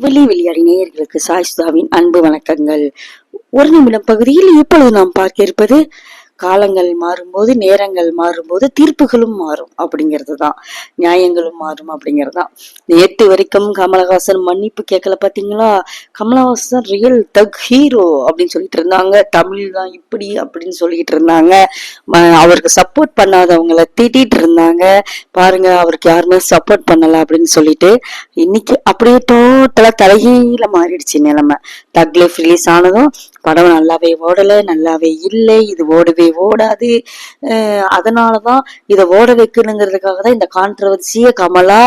வெள்ளி வெளியாடி நேயர்களுக்கு சாய் சுதாவின் அன்பு வணக்கங்கள். ஒரு நிமிடம் பகுதியில் இப்பொழுது நாம் பார்க்க இருப்பது காலங்கள் மாறும்போது நேரங்கள் மாறும்போது தீர்ப்புகளும் மாறும் அப்படிங்கிறது தான் நியாயங்களும் மாறும் அப்படிங்கிறது தான் நேற்று வரைக்கும் கமலஹாசன் மன்னிப்பு கேட்கல பார்த்தீங்களா கமலஹாசன் ரியல் தக் ஹீரோ அப்படின்னு சொல்லிட்டு இருந்தாங்க. தமிழ் தான் இப்படி அப்படின்னு சொல்லிட்டு இருந்தாங்க. அவருக்கு சப்போர்ட் பண்ணாதவங்கள திட்டிட்டு இருந்தாங்க. பாருங்க அவருக்கு யாருமே சப்போர்ட் பண்ணல அப்படின்னு சொல்லிட்டு இன்னைக்கு அப்படியே டோட்டலா தலைகீழ மாறிடுச்சு நிலைமை. தக் லைஃப் ரிலீஸ் ஆனதும் படம் நல்லாவே ஓடல நல்லாவே இல்லை இது ஓடவே ஓடாது. அஹ் அதனாலதான் இதை ஓட வைக்கணுங்கிறதுக்காக தான் இந்த கான்ட்ரவர்சிய கமலா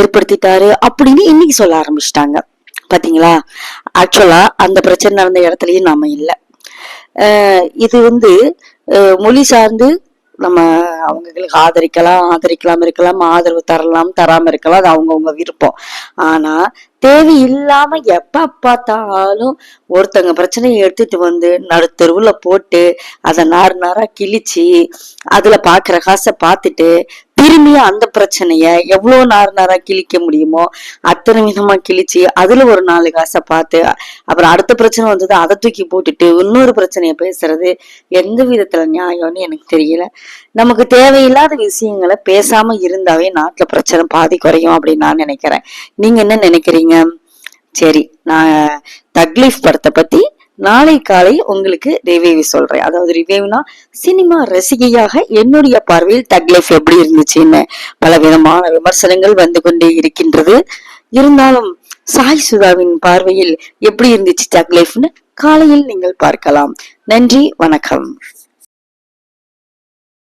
ஏற்படுத்திட்டாரு அப்படின்னு இன்னைக்கு சொல்ல ஆரம்பிச்சிட்டாங்க. பாத்தீங்களா? ஆக்சுவலா அந்த பிரச்சனை நடந்த இடத்துலயும் நாம இல்லை. இது வந்து மொழி சார்ந்து நம்ம அவங்களுக்கு ஆதரிக்கலாம் ஆதரிக்கலாம் இருக்கலாம் ஆதரவு தரலாம் தராம இருக்கலாம். அது அவங்கவுங்க விருப்பம். ஆனா தேவையில்லாம எப்ப பார்த்தாலும் ஒருத்தங்க பிரச்சனையை எடுத்துட்டு வந்து நடுத்தெருவுல போட்டு அதை நார் நாரா கிழிச்சு அதுல பாக்குற காசை பார்த்துட்டு திரும்பி அந்த பிரச்சனைய எவ்வளவு நார் நாரா கிழிக்க முடியுமோ அத்தனை விதமா கிழிச்சு அதுல ஒரு நாலு காசை பார்த்து அப்புறம் அடுத்த பிரச்சனை வந்தது அதை தூக்கி போட்டுட்டு இன்னொரு பிரச்சனைய பேசுறது எந்த விதத்துல நியாயம்னு எனக்கு தெரியல. நமக்கு தேவையில்லாத விஷயங்களை பேசாம இருந்தாவே நாட்டுல பிரச்சனை பாதி குறையும் அப்படின்னு நான் நினைக்கிறேன். நீங்க என்ன நினைக்கிறீங்க? சரி நான் தக்லீஃப் படத்தை பத்தி நாளை காலை உங்களுக்கு ரிவ்யூ சொல்றேன். அதாவது ரிவ்யூனா சினிமா ரசிகையாக என்னுடைய பார்வையில் தக்லீஃப் எப்படி இருந்துச்சுன்னு பல விதமான விமர்சனங்கள் வந்து கொண்டே இருக்கின்றது. இருந்தாலும் சாய் சுதாவின் பார்வையில் எப்படி இருந்துச்சு தக்லீஃப்னு காலையில் நீங்கள் பார்க்கலாம். நன்றி வணக்கம்.